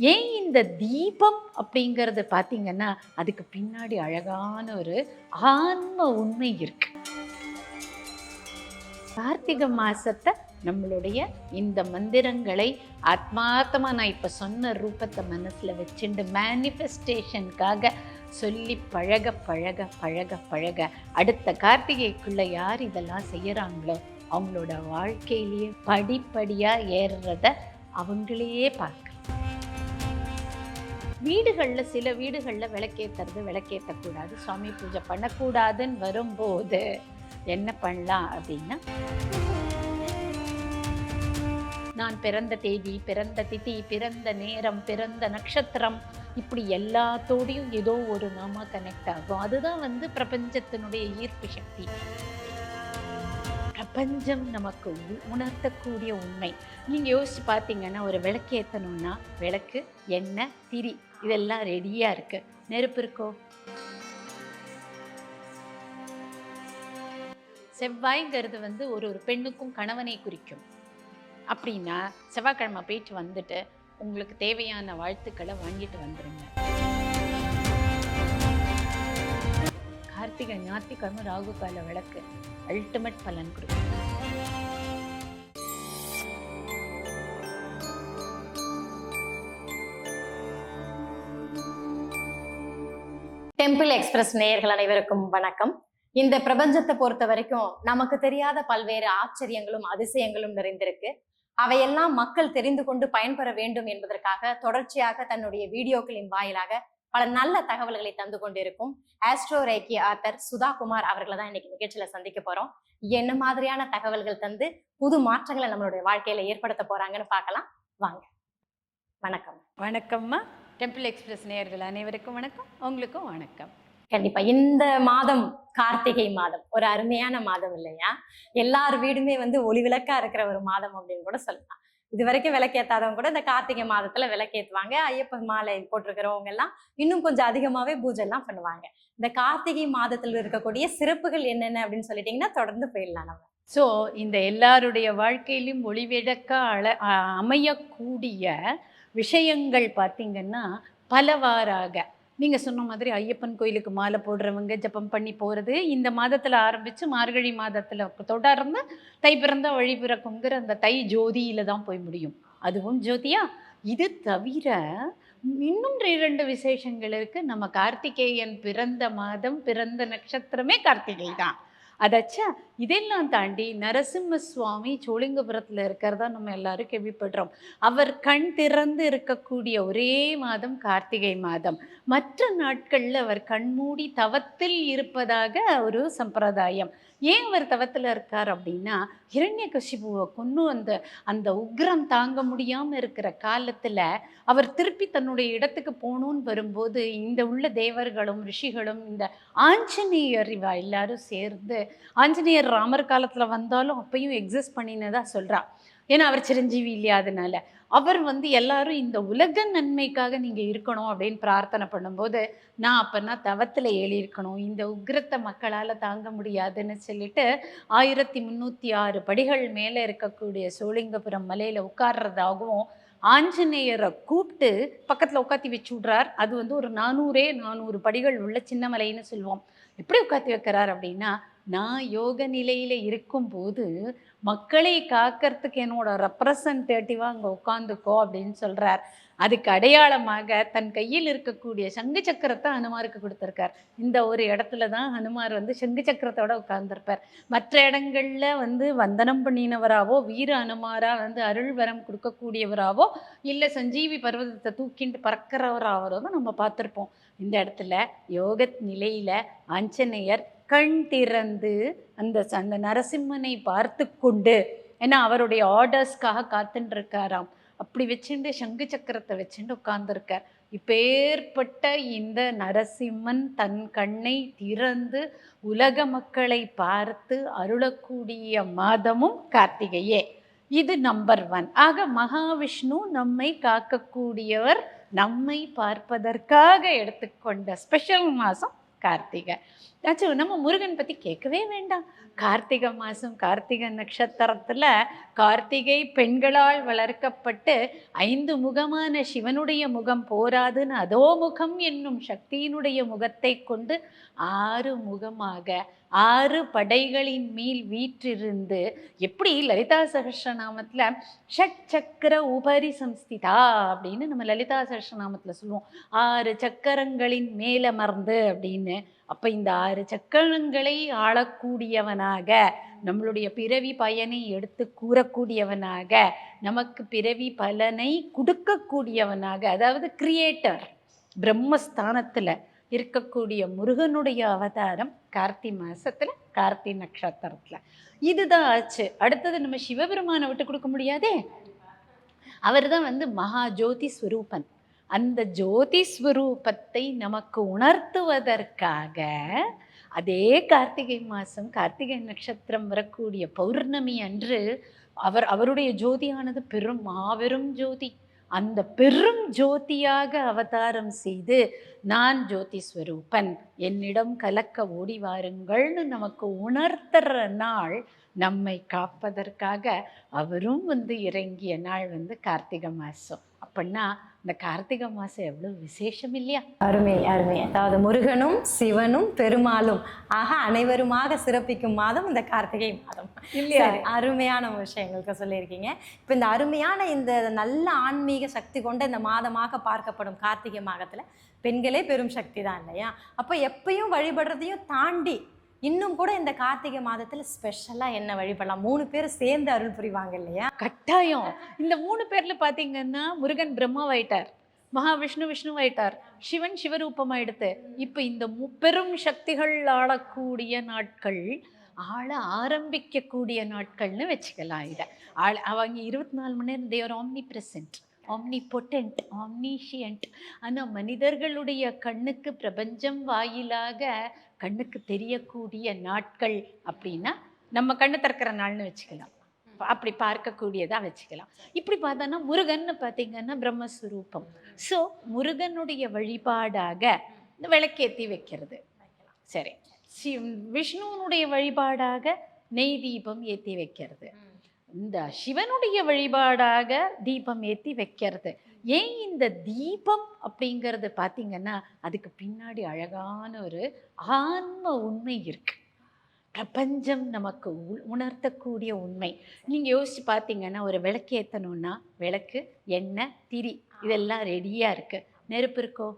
ஏன் இந்த தீபம் அப்படிங்கிறது பார்த்தீங்கன்னா அதுக்கு பின்னாடி அழகான ஒரு ஆன்ம உண்மை இருக்கு. கார்த்திகை மாசத்தை நம்மளுடைய இந்த மந்திரங்களை ஆத்மார்த்தமாக நான் இப்போ சொன்ன ரூபத்தை மனசில் வச்சுட்டு மேனிஃபெஸ்டேஷனுக்காக சொல்லி பழக பழக பழக பழக அடுத்த கார்த்திகைக்குள்ளே யார் இதெல்லாம் செய்கிறாங்களோ அவங்களோட வாழ்க்கையிலேயே படிப்படியாக ஏறுறத அவங்களையே பார்க்க வீடுகளில் சில வீடுகளில் விளக்கேற்றுறது விளக்கேற்றக்கூடாது சுவாமி பூஜை பண்ணக்கூடாதுன்னு வரும்போது என்ன பண்ணலாம் அப்படின்னா நான் பிறந்த தேதி பிறந்த திதி பிறந்த நேரம் பிறந்த நட்சத்திரம் இப்படி எல்லாத்தோடையும் ஏதோ ஒரு நாம கனெக்ட் ஆகும். அதுதான் வந்து பிரபஞ்சத்தினுடைய ஈர்ப்பு சக்தி. பிரபஞ்சம் நமக்கு உணர்த்தக்கூடிய உண்மை. நீங்கள் யோசிச்சு பார்த்தீங்கன்னா ஒரு விளக்கு ஏற்றணும்னா விளக்கு எண்ணெய் திரி இதெல்லாம் ரெடியாக இருக்கு. நெருப்பு இருக்கோ? செவ்வாய்ங்கிறது வந்து ஒரு ஒரு பெண்ணுக்கும் கணவனை குறிக்கும். அப்படின்னா செவ்வாய்க்கிழமை போயிட்டு வந்துட்டு உங்களுக்கு தேவையான வாழ்த்துக்களை வாங்கிட்டு வந்துருங்க. கார்த்திகை ஞாத்திக்கிழமை ராகு கால விளக்கு அல்டிமேட் பலன் கொடுக்கும் டெம்பிள் எக்ஸ்பிரஸ் நேயர்கள் அனைவருக்கும் வணக்கம். இந்த பிரபஞ்சத்தை பொறுத்த வரைக்கும் நமக்கு தெரியாத பல்வேறு ஆச்சரியங்களும் அதிசயங்களும் நிறைந்திருக்கு. அவையெல்லாம் மக்கள் தெரிந்து கொண்டு பயன்பெற வேண்டும் என்பதற்காக தொடர்ச்சியாக தன்னுடைய வீடியோக்களின் வாயிலாக பல நல்ல தகவல்களை தந்து கொண்டிருக்கும் astro Reiki author Sudha Kumar அவர்களை தான் இன்னைக்கு நிகழ்ச்சியில சந்திக்க போறோம். என்ன மாதிரியான தகவல்கள் தந்து புது மாற்றங்களை நம்மளுடைய வாழ்க்கையில ஏற்படுத்த போறாங்கன்னு பார்க்கலாம். வாங்க. வணக்கம். வணக்கம்மா. டெம்பிள் எக்ஸ்பிரஸ் நேயர்கள் அனைவருக்கும் வணக்கம். உங்களுக்கும் வணக்கம். கண்டிப்பா. இந்த மாதம் கார்த்திகை மாதம். ஒரு அருமையான மாதம் இல்லையா? எல்லார் வீடுமே வந்து ஒளி விளக்கா இருக்கிற ஒரு மாதம் அப்படின்னு கூட சொல்லலாம். இது வரைக்கும் விளக்கேத்தாதவங்க கூட இந்த கார்த்திகை மாதத்துல விளக்கேற்றுவாங்க ஐயப்பன் மாலை போட்டிருக்கிறவங்க எல்லாம் இன்னும் கொஞ்சம் அதிகமாவே பூஜை எல்லாம் பண்ணுவாங்க. இந்த கார்த்திகை மாதத்துல இருக்கக்கூடிய சிறப்புகள் என்னென்ன அப்படின்னு சொல்லிட்டீங்கன்னா தொடர்ந்து போயிடலாம் நம்ம. ஸோ இந்த எல்லாருடைய வாழ்க்கையிலும் ஒளிவிளக்க அழ அமையக்கூடிய விஷயங்கள் பார்த்தீங்கன்னா பலவாறாக. நீங்கள் சொன்ன மாதிரி ஐயப்பன் கோயிலுக்கு மாலை போடுறவங்க ஜெபம் பண்ணி போகிறது இந்த மாதத்தில் ஆரம்பித்து மார்கழி மாதத்தில் தொடர்ந்து தை பிறந்த வழி பிறக்குங்கிற அந்த தை ஜோதியில் தான் போய் முடியும். அதுவும் ஜோதியா? இது தவிர இன்னும் இரண்டு விசேஷங்கள் இருக்குது நம்ம கார்த்திகேயன் பிறந்த மாதம் பிறந்த நட்சத்திரமே கார்த்திகை தான். அதாச்சா இதெல்லாம் தாண்டி நரசிம்ம சுவாமி சோழிங்கபுரத்தில் இருக்கிறதா நம்ம எல்லாரும் கேள்விப்படுறோம். அவர் கண் திறந்து இருக்கக்கூடிய ஒரே மாதம் கார்த்திகை மாதம். மற்ற நாட்களில் அவர் கண்மூடி தவத்தில் இருப்பதாக ஒரு சம்பிரதாயம். ஏன் அவர் தவத்தில் இருக்கார் அப்படின்னா ஹிரண்யகசிபுவை கொன்னு அந்த அந்த உக்ரம் தாங்க முடியாமல் இருக்கிற காலத்தில் அவர் திருப்பி தன்னுடைய இடத்துக்கு போகணும்னு வரும்போது இந்த உள்ள தேவர்களும் ரிஷிகளும் இந்த ஆஞ்சநேயர் இவா எல்லாரும் சேர்ந்து ஆஞ்சநேயர் ராமர் காலத்தில் வந்தாலும் அப்பயும் எக்ஸிஸ்ட் பண்ணினதா சொல்கிறா ஏன்னா அவர் சிரஞ்சீவி இல்லையா அதனால அவர் வந்து எல்லாரும் இந்த உலக நன்மைக்காக நீங்கள் இருக்கணும் அப்படின்னு பிரார்த்தனை பண்ணும்போது நான் அப்போனா தவத்தில் ஏழியிருக்கணும் இந்த உக்கிரத்தை மக்களால் தாங்க முடியாதுன்னு சொல்லிட்டு ஆயிரத்தி முந்நூற்றி ஆறு படிகள் மேலே இருக்கக்கூடிய சோழிங்கபுரம் மலையில் உட்கார்றதாகவும் ஆஞ்சநேயரை கூப்பிட்டு பக்கத்தில் உட்காத்தி வச்சு விட்றார். அது வந்து ஒரு நானூறே நானூறு படிகள் உள்ள சின்ன மலைன்னு சொல்லுவோம். எப்படி உட்காத்தி வைக்கிறார் அப்படின்னா நான் யோக நிலையில் இருக்கும்போது மக்களை காக்கிறதுக்கு என்னோட ரெப்ரசன்டேட்டிவாக அங்கே உட்காந்துக்கோ அப்படின்னு சொல்கிறார் அதுக்கு அடையாளமாக தன் கையில் இருக்கக்கூடிய சங்கு சக்கரத்தை ஹனுமாருக்கு கொடுத்துருக்கார். இந்த ஒரு இடத்துல தான் ஹனுமார் வந்து சங்கு சக்கரத்தோட உட்கார்ந்துருப்பார். மற்ற இடங்கள்ல வந்து வந்தனம் பண்ணினவராவோ வீர ஹனுமாராக வந்து அருள் வரம் கொடுக்கக்கூடியவராவோ இல்லை சஞ்சீவி பர்வதத்தை தூக்கிட்டு பறக்கிறவராவோ தான் நம்ம பார்த்துருப்போம். இந்த இடத்துல யோக நிலையில் ஆஞ்சநேயர் கண் திறந்து அந்த அந்த நரசிம்மனை பார்த்து கொண்டு ஏன்னா அவருடைய ஆர்டர்ஸ்க்காக காத்துட்டு இருக்காராம் அப்படி வச்சுட்டு சங்கு சக்கரத்தை வச்சுட்டு உட்கார்ந்துருக்கார். இப்பேற்பட்ட இந்த நரசிம்மன் தன் கண்ணை திறந்து உலக மக்களை பார்த்து அருளக்கூடிய மாதமும் கார்த்திகையே. இது நம்பர் ஒன் ஆக மகாவிஷ்ணு நம்மை காக்கக்கூடியவர் நம்மை பார்ப்பதற்காக எடுத்துக்கொண்ட ஸ்பெஷல் மாதம் கார்த்திகை. ஆச்சும் நம்ம முருகன் பற்றி கேட்கவே வேண்டாம். கார்த்திகை மாதம் கார்த்திகை நட்சத்திரத்தில் கார்த்திகை பெண்களால் வளர்க்கப்பட்டு ஐந்து முகமான சிவனுடைய முகம் போராதுன்னு அதோ முகம் என்னும் சக்தியினுடைய முகத்தை கொண்டு ஆறு முகமாக ஆறு படைகளின் மேல் வீற்றிருந்து எப்படி லலிதா சகஸ்ரநாமத்தில் ஷட் சக்கர உபரி சம்ஸ்திதா அப்படின்னு நம்ம லலிதா சகஸ்ரநாமத்தில் சொல்லுவோம். ஆறு சக்கரங்களின் மேலமர்ந்து அப்படின்னு அப்போ இந்த ஆறு சக்கரங்களை ஆளக்கூடியவனாக நம்மளுடைய பிறவி பயனை எடுத்து கூறக்கூடியவனாக நமக்கு பிறவி பலனை கொடுக்கக்கூடியவனாக அதாவது கிரியேட்டர் பிரம்மஸ்தானத்தில் இருக்கக்கூடிய முருகனுடைய அவதாரம் கார்த்தி மாதத்தில் கார்த்தி நட்சத்திரத்தில். இதுதான் ஆச்சு. அடுத்தது நம்ம சிவபெருமானை விட்டு கொடுக்க முடியாதே? அவர் தான் வந்து மகா ஜோதி ஸ்வரூபன். அந்த ஜோதி ஸ்வரூபத்தை நமக்கு உணர்த்துவதற்காக அதே கார்த்திகை மாதம் கார்த்திகை நட்சத்திரம் வரக்கூடிய பௌர்ணமி அன்று அவர் அவருடைய ஜோதியானது பெரும் மாபெரும் ஜோதி. அந்த பெரும் ஜோதியாக அவதாரம் செய்து நான் ஜோதி ஸ்வரூபன் என்னிடம் கலக்க ஓடி வாருங்கள்னு நமக்கு உணர்த்துற நாள் நம்மை காப்பதற்காக அவரும் வந்து இறங்கிய நாள் வந்து கார்த்திகை மாதம் அப்படின்னா இந்த கார்த்திகை மாதம் எவ்வளோ விசேஷம் இல்லையா? அருமை அருமை. அதாவது முருகனும் சிவனும் பெருமாளும். ஆக அனைவருமாக சிறப்பிக்கும் மாதம் இந்த கார்த்திகை மாதம். இல்லையா? அருமையான விஷயங்களுக்கு சொல்லியிருக்கீங்க. இப்போ இந்த அருமையான இந்த நல்ல ஆன்மீக சக்தி கொண்ட இந்த மாதமாக பார்க்கப்படும் கார்த்திகை மாதத்துல பெண்களே பெரும் சக்தி தான் இல்லையா? அப்போ எப்பயும் வழிபடுறதையும் தாண்டி இன்னும் கூட இந்த கார்த்திகை மாதத்துல ஸ்பெஷலா என்ன வழிபடலாம்? மூணு பேர் சேர்ந்து அருள் புரிவாங்க இல்லையா? கட்டாயம். இந்த மூணு பேர்ல பாத்தீங்கன்னா முருகன் பிரம்மாவாயிட்டார். மகாவிஷ்ணு விஷ்ணுவாயிட்டார். சிவன் சிவரூபமாயிடுத்து இப்போ இந்த முப்பெரும் சக்திகள் ஆளக்கூடிய நாட்கள் ஆள ஆரம்பிக்கக்கூடிய நாட்கள்னு வச்சுக்கலாம் இதை. ஆள் அவங்க இருபத்தி நாலு மணி நேரம் தேவர் omnipresent omnipotent omniscient ஆனால் மனிதர்களுடைய கண்ணுக்கு பிரபஞ்சம் வாயிலாக கண்ணுக்கு தெரியக்கூடிய நாட்கள் அப்படின்னா நம்ம கண்ணு திறக்கிற நாள்னு வச்சுக்கலாம். அப்படி பார்க்கக்கூடியதாக வச்சுக்கலாம். இப்படி பார்த்தோன்னா முருகன்னு பார்த்தீங்கன்னா பிரம்மஸ்வரூபம். ஸோ முருகனுடைய வழிபாடாக இந்த விளக்கேற்றி வைக்கிறது. சரி. சி விஷ்ணுவனுடைய வழிபாடாக நெய் தீபம் ஏற்றி வைக்கிறது. இந்த சிவனுடைய வழிபாடாக தீபம் ஏற்றி வைக்கிறது. ஏன் இந்த தீபம் அப்படிங்கிறது பார்த்தீங்கன்னா அதுக்கு பின்னாடி அழகான ஒரு ஆன்ம உண்மை இருக்குது பிரபஞ்சம் நமக்கு உ- உணர்த்தக்கூடிய உண்மை. நீங்கள் யோசித்து பார்த்தீங்கன்னா ஒரு விளக்கு ஏற்றணும்னா விளக்கு எண்ணெய் திரி இதெல்லாம் ரெடியாக இருக்குது நெருப்பு இருக்கோ?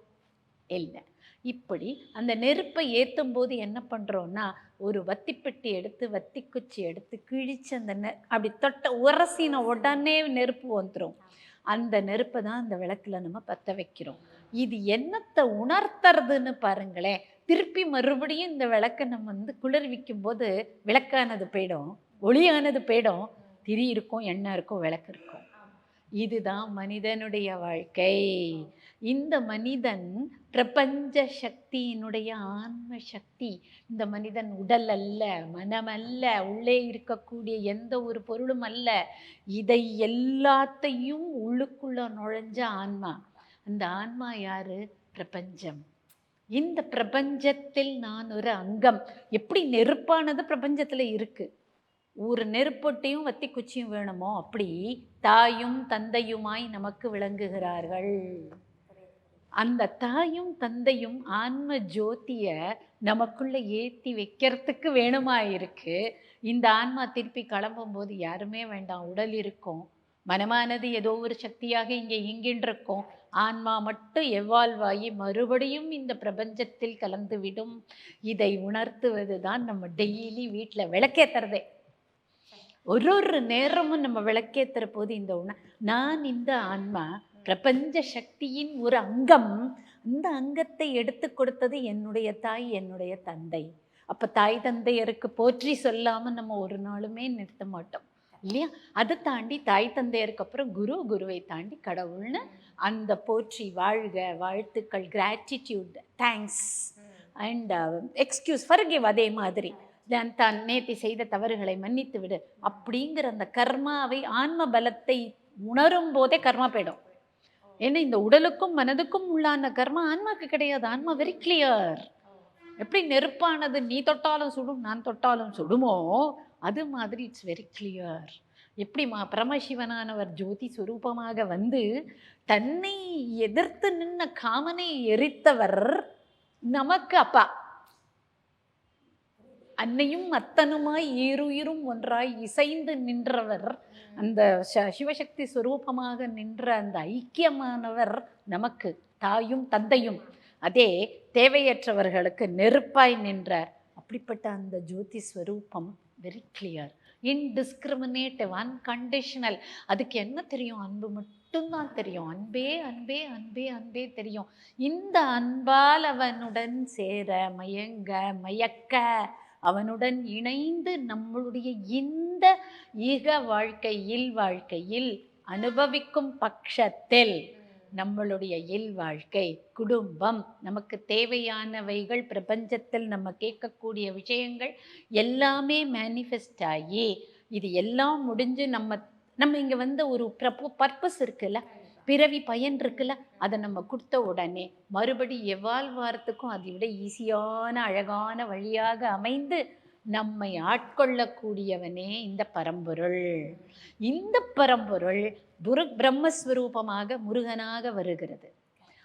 இல்லை. இப்படி அந்த நெருப்பை ஏற்றும் போது என்ன பண்ணுறோன்னா ஒரு வத்திப்பெட்டி எடுத்து வத்தி குச்சி எடுத்து கிழிச்சு அந்த நெ அப்படி தொட்ட உரசின உடனே நெருப்பு வந்துடும் அந்த நெருப்பை தான் அந்த விளக்கில் நம்ம பற்ற வைக்கிறோம். இது என்னத்தை உணர்த்துறதுன்னு பாருங்களேன். திருப்பி மறுபடியும் இந்த விளக்கை நம்ம வந்து குளிர்விக்கும் போது விளக்கானது போயிடும் ஒளியானது போயிடும். திரி இருக்கும் எண்ணெய் இருக்கும் விளக்கு இருக்கும். இதுதான் மனிதனுடைய வாழ்க்கை. இந்த மனிதன் பிரபஞ்ச சக்தியினுடைய ஆன்ம சக்தி. இந்த மனிதன் உடல் அல்ல மனம் அல்ல உள்ளே இருக்கக்கூடிய எந்த ஒரு பொருளும் அல்ல. இதை எல்லாத்தையும் உள்ளுக்குள்ள நுழைஞ்ச ஆன்மா. அந்த ஆன்மா யாரு? பிரபஞ்சம். இந்த பிரபஞ்சத்தில் நான் ஒரு அங்கம். எப்படி நெருப்பானது பிரபஞ்சத்தில் இருக்குது ஒரு நெருப்பொட்டையும் வத்தி குச்சியும் வேணுமோ? அப்படி தாயும் தந்தையுமாய் நமக்கு விளங்குகிறார்கள். அந்த தாயும் தந்தையும் ஆன்ம ஜோதிய நமக்குள்ள ஏற்றி வைக்கிறதுக்கு வேணுமா இருக்கு இந்த ஆன்மா திருப்பி கிளம்பும்போது யாருமே வேண்டாம். உடல் இருக்கும். மனமானது ஏதோ ஒரு சக்தியாக இங்கே இங்கின்றிருக்கும் ஆன்மா மட்டும் எவ்வாழ்வாயி மறுபடியும் இந்த பிரபஞ்சத்தில் கலந்து விடும் இதை உணர்த்துவது தான் நம்ம டெய்லி வீட்டில் விளக்கேத்துறதே. ஒரு ஒரு நேரமும் நம்ம விளக்கேத்துற போது இந்த உண நான் இந்த ஆன்மா பிரபஞ்ச சக்தியின் ஒரு அங்கம். இந்த அங்கத்தை எடுத்து கொடுத்தது என்னுடைய தாய் என்னுடைய தந்தை. அப்ப தாய் தந்தையருக்கு போற்றி சொல்லாம நம்ம ஒரு நாளுமே நிறுத்த மாட்டோம். இல்லையா? அதை தாண்டி தாய் தந்தையருக்கு அப்புறம் குரு குருவை தாண்டி கடவுள்னு அந்த போற்றி வாழ்க வாழ்த்துக்கள் gratitude thanks and excuse forgive அதே மாதிரி. தான் தான் நேத்தி செய்த தவறுகளை மன்னித்து விடு. அப்படிங்கிற அந்த கர்மாவை ஆன்ம பலத்தை உணரும் போதே கர்மா போயிடும். ஏன்னா இந்த உடலுக்கும் மனதுக்கும் உள்ளான கர்மா ஆன்மாக்கு கிடையாது. ஆன்மா வெரி கிளியர் எப்படி நெருப்பானது நீ தொட்டாலும் சுடும் நான் தொட்டாலும் சுடுமோ அது மாதிரி இட்ஸ் வெரி கிளியர் எப்படிமா பரமசிவனானவர் ஜோதி சுரூபமாக வந்து தன்னை எதிர்த்து நின்ன காமனை எரித்தவர் நமக்கு அப்பா அன்னையும் அத்தனுமாய் ஈருயிரும் ஒன்றாய் இசைந்து நின்றவர். அந்த சிவசக்தி சுரூபமாக நின்ற அந்த ஐக்கியமானவர் நமக்கு தாயும் தந்தையும். அதே தேவையற்றவர்களுக்கு நெருப்பாய் நின்றார் அப்படிப்பட்ட அந்த ஜோதி ஸ்வரூபம் வெரி கிளியர் இன்டிஸ்கிரிமினேட்டிவ் அன்கண்டிஷனல் அதுக்கு என்ன தெரியும்? அன்பு மட்டும்தான் தெரியும். அன்பே அன்பே அன்பே அன்பே தெரியும். இந்த அன்பால் அவனுடன் சேர மயங்க மயக்க அவனுடன் இணைந்து நம்மளுடைய இந்த ஈக வாழ்க்கையில் வாழ்க்கையில் அனுபவிக்கும் பட்சத்தில் நம்மளுடைய இல் வாழ்க்கை குடும்பம் நமக்கு தேவையானவைகள் பிரபஞ்சத்தில் நம்ம கேட்கக்கூடிய விஷயங்கள் எல்லாமே மேனிஃபெஸ்ட் ஆகி இது எல்லாம் முடிஞ்சு நம்ம நம்ம இங்கே வந்து ஒரு பர்பஸ் இருக்குல்ல? பிறவி பயன் இருக்குல்ல அதை நம்ம கொடுத்த உடனே மறுபடி எவ்வாழ்வாரத்துக்கும் அதை விட ஈஸியான அழகான வழியாக அமைந்து நம்மை ஆட்கொள்ளக்கூடியவனே இந்த பரம்பொருள். இந்த பரம்பொருள் புரு பிரம்மஸ்வரூபமாக முருகனாக வருகிறது.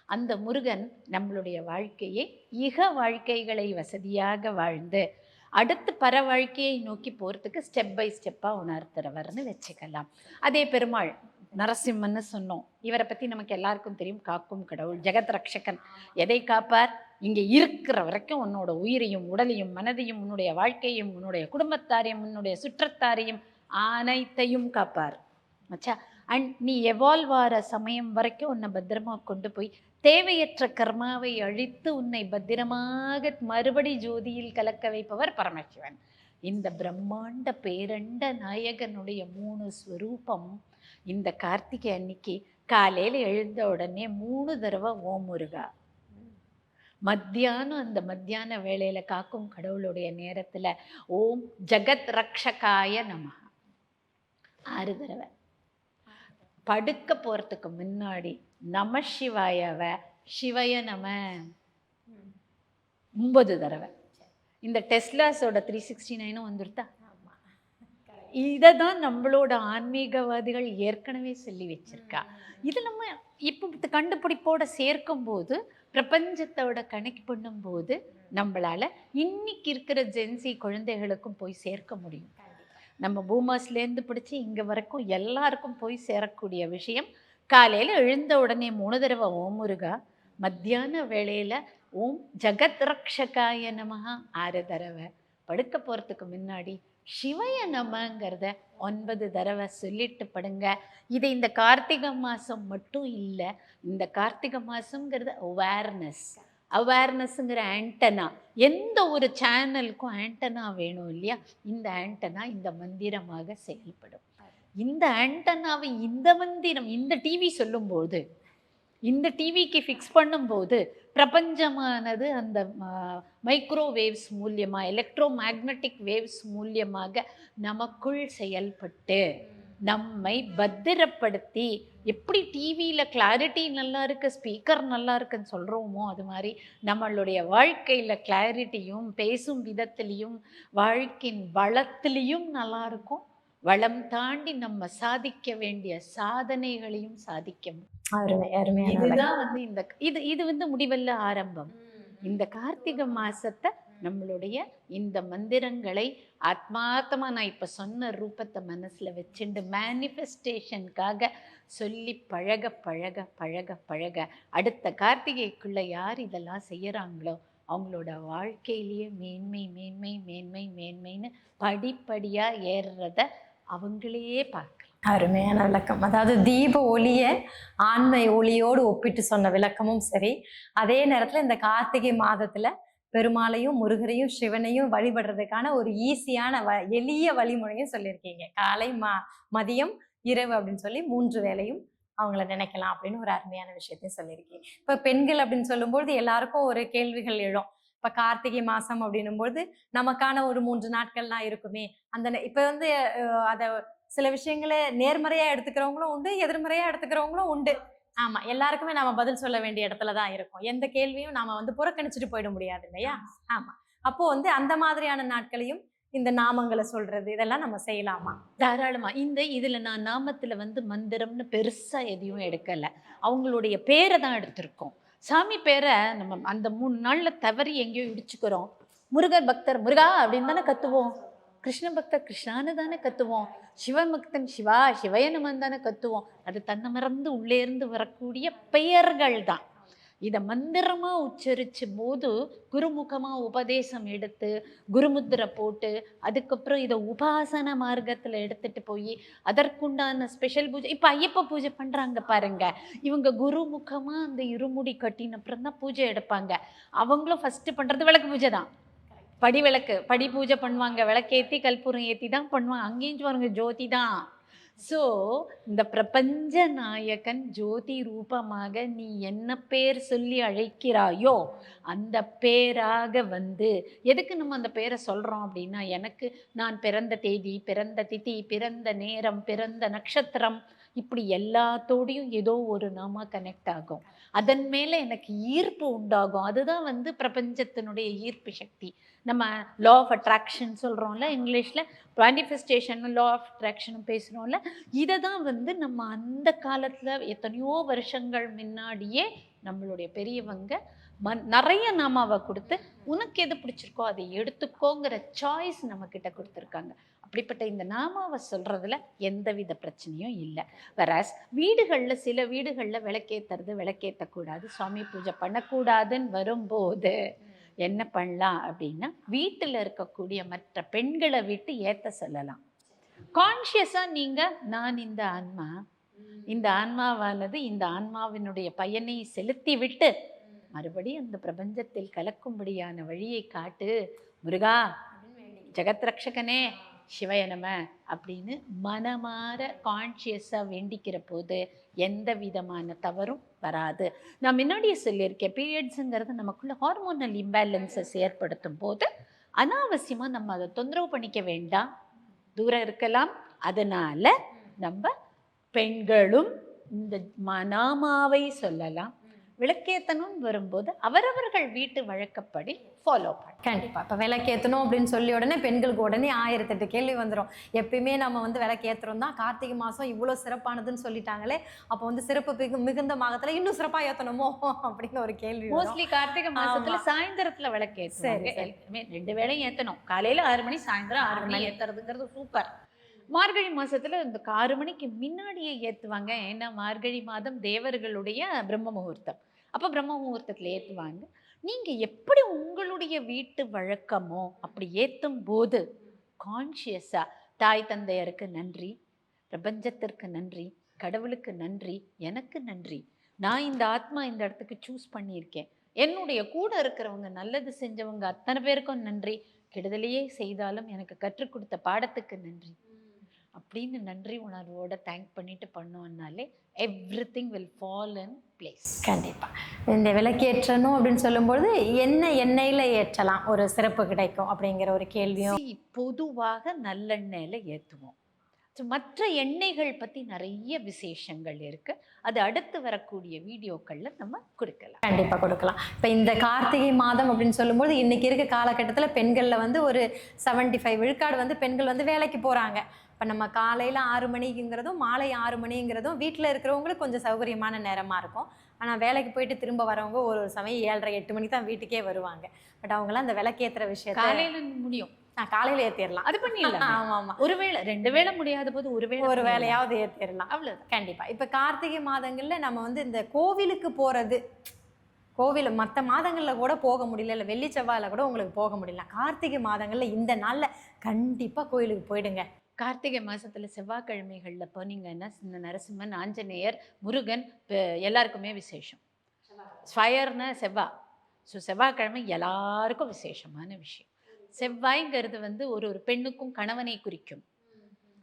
அந்த முருகன் நம்மளுடைய வாழ்க்கையை இக வாழ்க்கைகளை வசதியாக வாழ்ந்து அடுத்து பர வாழ்க்கையை நோக்கி போகிறதுக்கு ஸ்டெப் பை ஸ்டெப்பாக உணர்த்துறவர்னு வச்சுக்கலாம். அதே பெருமாள் நரசிம்மன்னு சொன்னோம். இவரை பற்றி நமக்கு எல்லாருக்கும் தெரியும். காக்கும் கடவுள் ஜெகத் ரக்ஷகன் எதை காப்பார்? இங்கே இருக்கிற வரைக்கும் உன்னோட உயிரையும் உடலையும் மனதையும் உன்னுடைய வாழ்க்கையும் உன்னுடைய குடும்பத்தாரையும் உன்னுடைய சுற்றத்தாரையும் அனைத்தையும் காப்பார். மச்சா அண்ட் நீ எவால்வ் ஆகிற சமயம் வரைக்கும் உன்னை பத்திரமா கொண்டு போய் தேவையற்ற கர்மாவை அழித்து உன்னை பத்திரமாக மறுபடி ஜோதியில் கலக்க வைப்பவர் பரமசிவன். இந்த பிரம்மாண்ட பேரண்ட நாயகனுடைய மூணு ஸ்வரூபம் இந்த கார்த்திகை அன்னைக்கு காலையில் எழுந்த உடனே மூணு தடவை ஓம் முருகா. மத்தியானம் அந்த மத்தியான வேளையில காக்கும் கடவுளுடைய நேரத்துல ஓம் ஜகத் ரக்ஷகாய நமஹ. ஆறு தடவை. படுக்க போறதுக்கு முன்னாடி நம சிவாயவ சிவய நம. ஒன்பது தடவை. இந்த டெஸ்லாஸோட த்ரீ சிக்ஸ்டி நைனும் வந்துருத்தா? இதை தான் நம்மளோட ஆன்மீகவாதிகள் ஏற்கனவே சொல்லி வச்சிருக்கா. இது நம்ம இப்போ கண்டுபிடிப்போட சேர்க்கும்போது பிரபஞ்சத்தோட கனெக்ட் பண்ணும்போது நம்மளால இன்னைக்கு இருக்கிற ஜென்சி குழந்தைகளுக்கும் போய் சேர்க்க முடியும். நம்ம பூமாஸ்லேருந்து பிடிச்சி இங்கே வரைக்கும் எல்லாருக்கும் போய் சேரக்கூடிய விஷயம் காலையில் எழுந்த உடனே மூணு தடவை ஓம் முருகா மத்தியான வேளையில் ஓம் ஜகத் ரக்ஷகாய நமஹா ஆறு தடவை. படுக்க போகிறதுக்கு முன்னாடி சிவய நமங்கிறத ஒன்பது தடவை சொல்லிட்டு படுங்க. இது இந்த கார்த்திகை மாதம் மட்டும் இல்லை இந்த கார்த்திகை மாதங்கிறது அவேர்னஸ் அவேர்னஸ்ங்கிற ஆண்டனா எந்த ஒரு சேனலுக்கும் ஆண்டனா வேணும் இல்லையா? இந்த ஆண்டனா இந்த மந்திரமாக செயல்படும். இந்த ஆண்டனாவை இந்த மந்திரம் இந்த டிவி சொல்லும்போது இந்த டிவிக்கு ஃபிக்ஸ் பண்ணும்போது பிரபஞ்சமானது அந்த மைக்ரோவேவ்ஸ் மூலியமாக எலக்ட்ரோ மேக்னட்டிக் வேவ்ஸ் மூலியமாக நமக்குள் செயல்பட்டு நம்மை பத்திரப்படுத்தி எப்படி டிவியில் கிளாரிட்டி நல்லா இருக்குது ஸ்பீக்கர் நல்லா இருக்குன்னு சொல்கிறோமோ அது மாதிரி நம்மளுடைய வாழ்க்கையில் கிளாரிட்டியும் பேசும் விதத்துலேயும் வாழ்க்கையின் வளத்துலேயும் நல்லாயிருக்கும் வளம் தாண்டி நம்ம சாதிக்க வேண்டிய சாதனைகளையும் சாதிக்க முடியும் அருமை அருமையான இதுதான் வந்து இந்த இது இது வந்து முடிவல்ல ஆரம்பம். இந்த கார்த்திகை மாசத்தை நம்மளுடைய இந்த மந்திரங்களை ஆத்மார்த்தமாக நான் இப்போ சொன்ன ரூபத்தை மனசில் வச்சுண்டு மேனிஃபெஸ்டேஷனுக்காக சொல்லி பழக பழக பழக பழக அடுத்த கார்த்திகைக்குள்ளே யார் இதெல்லாம் செய்கிறாங்களோ அவங்களோட வாழ்க்கையிலேயே மேன்மை மேன்மை மேன்மை மேன்மைன்னு படிப்படியாக ஏறுறத அவங்களே பார்க்கலாம். அருமையான விளக்கம். அதாவது தீப ஒளிய ஆண்மை ஒளியோடு ஒப்பிட்டு சொன்ன விளக்கமும் சரி. அதே நேரத்தில் இந்த கார்த்திகை மாதத்துல பெருமாளையும் முருகரையும் சிவனையும் வழிபடுறதுக்கான ஒரு ஈஸியான வ எளிய வழிமுறையும் சொல்லியிருக்கீங்க. காலை ம மதியம் இரவு அப்படின்னு சொல்லி மூன்று வேலையும் அவங்கள நினைக்கலாம் அப்படின்னு ஒரு அருமையான விஷயத்தையும் சொல்லியிருக்கீங்க. இப்போ பெண்கள் அப்படின்னு சொல்லும்போது எல்லாருக்கும் ஒரு கேள்விகள் எழும். இப்ப கார்த்திகை மாசம் அப்படின்னும்போது நமக்கான ஒரு மூன்று நாட்கள்லாம் இருக்குமே. அந்த இப்ப வந்து அத சில விஷயங்களை நேர்மறையா எடுத்துக்கிறவங்களும் உண்டு எதிர்மறையா எடுத்துக்கிறவங்களும் உண்டு. ஆமா எல்லாருக்குமே நாம பதில் சொல்ல வேண்டிய இடத்துல தான் இருக்கும். எந்த கேள்வியும் நாம வந்து புறக்கணிச்சுட்டு போயிட முடியாது இல்லையா? ஆமா. அப்போ வந்து அந்த மாதிரியான நாட்களையும் இந்த நாமங்களை சொல்றது இதெல்லாம் நம்ம செய்யலாமா? தாராளமா. இந்த இதுல நான் நாமத்துல வந்து மந்திரம்னு பெருசா எதையும் எடுக்கல. அவங்களுடைய பேரை தான் எடுத்திருக்கோம். சாமி பேரை நம்ம அந்த மூணு நாளில் தவறி எங்கேயோ இடிச்சுக்கிறோம். முருகர் பக்தர் முருகா அப்படின்னு தானே கத்துவோம். கிருஷ்ண பக்தர் கிருஷ்ணான்னு தானே கத்துவோம். சிவன் பக்தன் சிவா சிவயனமன் தானே கத்துவோம். அது தன்னை மறந்து உள்ளே இருந்து வரக்கூடிய பெயர்கள் தான். இதை மந்திரமாக உச்சரிச்ச போது குருமுகமாக உபதேசம் எடுத்து குருமுத்திரை போட்டு அதுக்கப்புறம் இதை உபாசன மார்க்கத்தில் எடுத்துகிட்டு போய் அதற்குண்டான ஸ்பெஷல் பூஜை இப்போ ஐயப்ப பூஜை பண்ணுறாங்க பாருங்க. இவங்க குருமுகமாக அந்த இருமுடி கட்டின அப்புறம் தான் பூஜை எடுப்பாங்க. அவங்களும் ஃபஸ்ட்டு பண்ணுறது விளக்கு பூஜை தான். படி விளக்கு படி பூஜை பண்ணுவாங்க விளக்கேற்றி கற்பூரம் ஏற்றி தான் பண்ணுவாங்க. அங்கேயும் பாருங்க ஜோதி தான். ஸோ இந்த பிரபஞ்ச நாயகன் ஜோதி ரூபமாக நீ என்ன பேர் சொல்லி அழைக்கிறாயோ அந்த பேராக வந்து எதுக்கு நம்ம அந்த பேரை சொல்கிறோம் அப்படின்னா எனக்கு நான் பிறந்த தேதி பிறந்த திதி பிறந்த நேரம் பிறந்த நட்சத்திரம் இப்படி எல்லாத்தோடையும் ஏதோ ஒரு நாம கனெக்ட் ஆகும். அதன் மேலே எனக்கு ஈர்ப்பு உண்டாகும். அதுதான் வந்து பிரபஞ்சத்தினுடைய ஈர்ப்பு சக்தி. நம்ம லா ஆஃப் அட்ராக்ஷன் சொல்கிறோம்ல இங்கிலீஷில் மேனிஃபெஸ்டேஷன் லா ஆஃப் அட்ராக்ஷனும் பேசுகிறோம்ல இதை தான் வந்து நம்ம அந்த காலத்தில் எத்தனையோ வருஷங்கள் முன்னாடியே நம்மளுடைய பெரியவங்க மன் நிறைய நாமாவை கொடுத்து உனக்கு எது பிடிச்சிருக்கோ அதை எடுத்துக்கோங்கிற சாய்ஸ் நம்மக்கிட்ட கொடுத்துருக்காங்க. அப்படிப்பட்ட இந்த நாமாவை சொல்கிறதுல எந்தவித பிரச்சனையும் இல்லை. வராஸ் வீடுகளில் சில வீடுகளில் விளக்கேற்றுறது விளக்கேற்றக்கூடாது சுவாமி பூஜை பண்ணக்கூடாதுன்னு வரும்போது என்ன பண்ணலாம் அப்படின்னா வீட்டில் இருக்கக்கூடிய மற்ற பெண்களை விட்டு ஏற்ற சொல்லலாம். கான்ஷியஸாக நீங்கள் நான் இந்த ஆன்மா இந்த ஆன்மாவானது இந்த ஆன்மாவினுடைய பயனை செலுத்தி விட்டு மறுபடியும் அந்த பிரபஞ்சத்தில் கலக்கும்படியான வழியை காட்டு. முருகா ஜெகத் ரக்ஷகனே சிவய நம அப்படின்னு மனமாற கான்ஷியஸாக வேண்டிக்கிற போது எந்த விதமான தவறும் வராது. நான் முன்னாடியே சொல்லியிருக்கேன் பீரியட்ஸுங்கிறது நமக்குள்ள ஹார்மோனல் இம்பேலன்சஸ் ஏற்படுத்தும் போது அனாவசியமாக நம்ம அதை தொந்தரவு பண்ணிக்க வேண்டாம். தூரம் இருக்கலாம். அதனால் நம்ம பெண்களும் இந்த மனாமாவை சொல்லலாம். விளக்கேத்தணும்னு வரும்போது அவரவர்கள் வீட்டு வழக்கப்படி ஃபாலோ பண்ண கண்டிப்பா. இப்ப விளக்கேத்தணும் அப்படின்னு சொல்லி உடனே பெண்களுக்கு உடனே ஆயிரத்தெட்டு கேள்வி வந்துரும். எப்பயுமே நம்ம வந்து விளக்கேத்துறோம் தான். கார்த்திகை மாசம் இவ்வளவு சிறப்பானதுன்னு சொல்லிட்டாங்களே அப்போ வந்து சிறப்பு மிகு- மிகுந்த மாதத்துல இன்னும் சிறப்பா ஏத்தணுமோ அப்படின்னு ஒரு கேள்வி. மோஸ்ட்லி கார்த்திகை மாசத்துல ஆமா. சாயந்தரத்துல. எல்லாமே ரெண்டு வேளையும் ஏத்தணும். காலையில ஆறு மணி சாயந்தரம் ஆறு மணி ஏத்துறதுங்கிறது சூப்பர் மார்கழி மாசத்துல இந்த ஆறு மணிக்கு முன்னாடியே ஏத்துவாங்க. ஏன்னா மார்கழி மாதம் தேவர்களுடைய பிரம்ம முகூர்த்தம். அப்போ பிரம்ம முகூர்த்தத்தில் ஏற்றுவாங்க நீங்கள் எப்படி உங்களுடைய வீட்டு வழக்கமோ அப்படி ஏற்றும் போது கான்ஷியஸாக தாய் தந்தையருக்கு நன்றி பிரபஞ்சத்திற்கு நன்றி கடவுளுக்கு நன்றி எனக்கு நன்றி நான் இந்த ஆத்மா இந்த இடத்துக்கு சூஸ் பண்ணியிருக்கேன். என்னுடைய கூட இருக்கிறவங்க நல்லது செஞ்சவங்க அத்தனை பேருக்கும் நன்றி. கெடுதலையே செய்தாலும் எனக்கு கற்றுக் கொடுத்த பாடத்துக்கு நன்றி. அப்படின்னு நன்றி உணர்வோட தேங்க் பண்ணிட்டு பண்ணோம்னாலே everything will fall in place கண்டிப்பா. இந்த விளக்கேற்றணும் அப்படின்னு சொல்லும்போது என்ன எண்ணெயில ஏற்றலாம்? ஒரு சிறப்பு கிடைக்கும் அப்படிங்கிற ஒரு கேள்வியும். பொதுவாக நல்லெண்ணெயில ஏற்றுவோம் ஸோ மற்ற எண்ணெய்கள் பற்றி நிறைய விசேஷங்கள் இருக்கு. அது அடுத்து வரக்கூடிய வீடியோக்களில் நம்ம கொடுக்கலாம். கண்டிப்பா கொடுக்கலாம். இப்ப இந்த கார்த்திகை மாதம் அப்படின்னு சொல்லும்போது இன்னைக்கு இருக்க காலகட்டத்துல பெண்கள்ல வந்து ஒரு 75 ஃபைவ் விழுக்காடு வந்து பெண்கள் வந்து வேலைக்கு போறாங்க. இப்ப நம்ம காலையில ஆறு மணிக்குங்கிறதும் மாலை ஆறு மணிங்கிறதும் வீட்டுல இருக்கிறவங்களுக்கு கொஞ்சம் சௌகரியமான நேரமா இருக்கும். ஆனா வேலைக்கு போயிட்டு திரும்ப வரவங்க ஒரு ஒரு சமயம் ஏழரை எட்டு மணிக்கு தான் வீட்டுக்கே வருவாங்க. பட் அவங்களாம் அந்த விளக்கேத்துற விஷயத்த காலையில முடியும். நான் காலையில ஏத்திடலாம் அது பண்ணிடலாம். ஆமா ஆமா. ஒருவேளை ரெண்டு வேளை முடியாத போது ஒரு வேளை ஒரு. வேலையாவது ஏத்திடலாம் அவ்வளவுதான். கண்டிப்பா. இப்ப கார்த்திகை மாதங்கள்ல நம்ம வந்து இந்த கோவிலுக்கு போறது கோவில் மற்ற மாதங்கள்ல கூட போக முடியல இல்ல வெள்ளி செவ்வாயில கூட உங்களுக்கு போக முடியல. கார்த்திகை மாதங்கள்ல இந்த நாள்ல கண்டிப்பா கோயிலுக்கு போயிடுங்க. கார்த்திகை மாதத்தில் செவ்வாய்க்கிழமைகளில் போனீங்கன்னா இந்த நரசிம்மன் ஆஞ்சநேயர் முருகன் இப்போ எல்லாருக்குமே விசேஷம். ஸ்வயர்னா செவ்வாய் ஸோ செவ்வாய்க்கிழமை எல்லாருக்கும் விசேஷமான விஷயம். செவ்வாய்ங்கிறது வந்து ஒரு ஒரு பெண்ணுக்கும் கணவனை குறிக்கும்.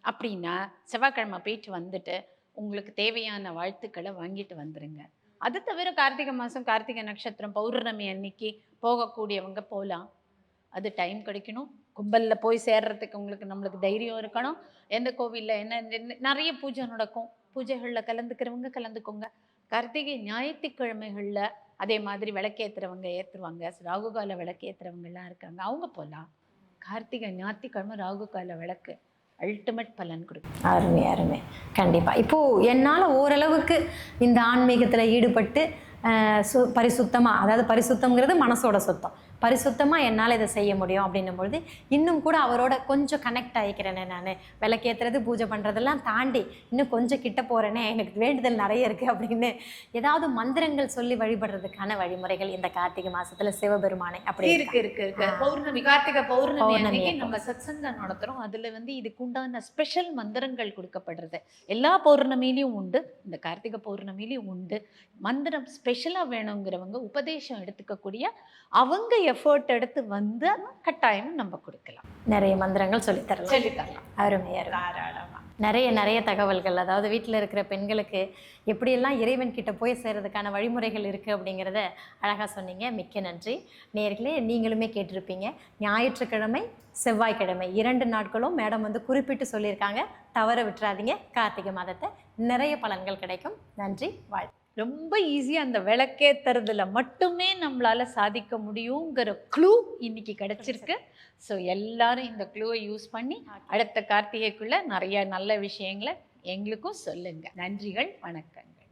அப்படின்னா செவ்வாய்க்கிழமை போயிட்டு வந்துட்டு உங்களுக்கு தேவையான வாழ்த்துக்களை வாங்கிட்டு வந்துடுங்க அது தவிர கார்த்திகை மாதம் கார்த்திகை நட்சத்திரம் பௌர்ணமி அன்னைக்கு போகக்கூடியவங்க போகலாம் அது டைம் கிடைக்கணும். கும்பலில் போய் சேர்றதுக்கு உங்களுக்கு நம்மளுக்கு தைரியம் இருக்கணும். எந்த கோவிலில் என்ன நிறைய பூஜை நடக்கும். பூஜைகளில் கலந்துக்கிறவங்க கலந்துக்கோங்க. கார்த்திகை ஞாயிற்றுக்கிழமைகளில் அதே மாதிரி விளக்கேற்றுறவங்க ஏற்றுவாங்க ராகுகால விளக்கேற்றுறவங்கலாம் இருக்காங்க. அவங்க போகலாம் கார்த்திகை ஞாயிற்றுக்கிழமை ராகுகால விளக்கு அல்டிமேட் பலன் கொடுக்கும். அருமை அருமை. கண்டிப்பாக இப்போது என்னால் ஓரளவுக்கு இந்த ஆன்மீகத்தில் ஈடுபட்டு சு பரிசுத்தமாக அதாவது பரிசுத்தம்ங்கிறது மனசோட சுத்தம். பரிசுத்தமா என்னால் இதை செய்ய முடியும் அப்படின்னும் பொழுது இன்னும் கூட அவரோட கொஞ்சம் கனெக்ட் ஆகிக்கிறேனே நான். விளக்கேற்றுறது பூஜை பண்ணுறதெல்லாம் தாண்டி இன்னும் கொஞ்சம் கிட்ட போகிறேனே எனக்கு வேண்டுதல் நிறைய இருக்குது அப்படின்னு ஏதாவது மந்திரங்கள் சொல்லி வழிபடுறதுக்கான வழிமுறைகள் இந்த கார்த்திகை மாசத்துல சிவபெருமானை அப்படி இருக்கு? இருக்கு இருக்கு பௌர்ணமி கார்த்திகை பௌர்ணமி. நம்ம சத்சங்கம் நடத்துறோம் அதுல வந்து இதுக்கு உண்டான ஸ்பெஷல் மந்திரங்கள் கொடுக்கப்படுறது. எல்லா பௌர்ணமிலையும் உண்டு இந்த கார்த்திகை பௌர்ணமிலையும் உண்டு. மந்திரம் ஸ்பெஷலா வேணுங்கிறவங்க உபதேசம் எடுத்துக்கக்கூடிய அவங்க எஃபர்ட் எடுத்து வந்து கட்டாயம் நம்ம கொடுக்கலாம். நிறைய மந்திரங்கள் சொல்லித் தரலாம் சொல்லித்தரலாம். அருமை அருமை தாராளமா. நிறைய நிறைய தகவல்கள். அதாவது வீட்டில் இருக்கிற பெண்களுக்கு எப்படியெல்லாம் இறைவன் கிட்ட போய் சேர்றதுக்கான வழிமுறைகள் இருக்குது அப்படிங்கிறத அழகாக சொன்னீங்க. மிக்க நன்றி. நேர்களே நீங்களுமே கேட்டிருப்பீங்க. ஞாயிற்றுக்கிழமை செவ்வாய்க்கிழமை இரண்டு நாட்களும் மேடம் வந்து குறிப்பிட்டு சொல்லியிருக்காங்க. தவற விட்டுறாதீங்க. கார்த்திகை மாதத்தை நிறைய பலன்கள் கிடைக்கும். நன்றி. வாழ் ரொம்ப ஈஸியாக அந்த விளக்கேத்துறதுல மட்டுமே நம்மளால சாதிக்க முடியுங்கிற க்ளூ இன்னைக்கு கிடைச்சிருக்கு. ஸோ எல்லாரும் இந்த க்ளூவை யூஸ் பண்ணி அடுத்த கார்த்திகைக்குள்ள நிறைய நல்ல விஷயங்களை எங்களுக்கும் சொல்லுங்க. நன்றிகள் வணக்கங்கள்.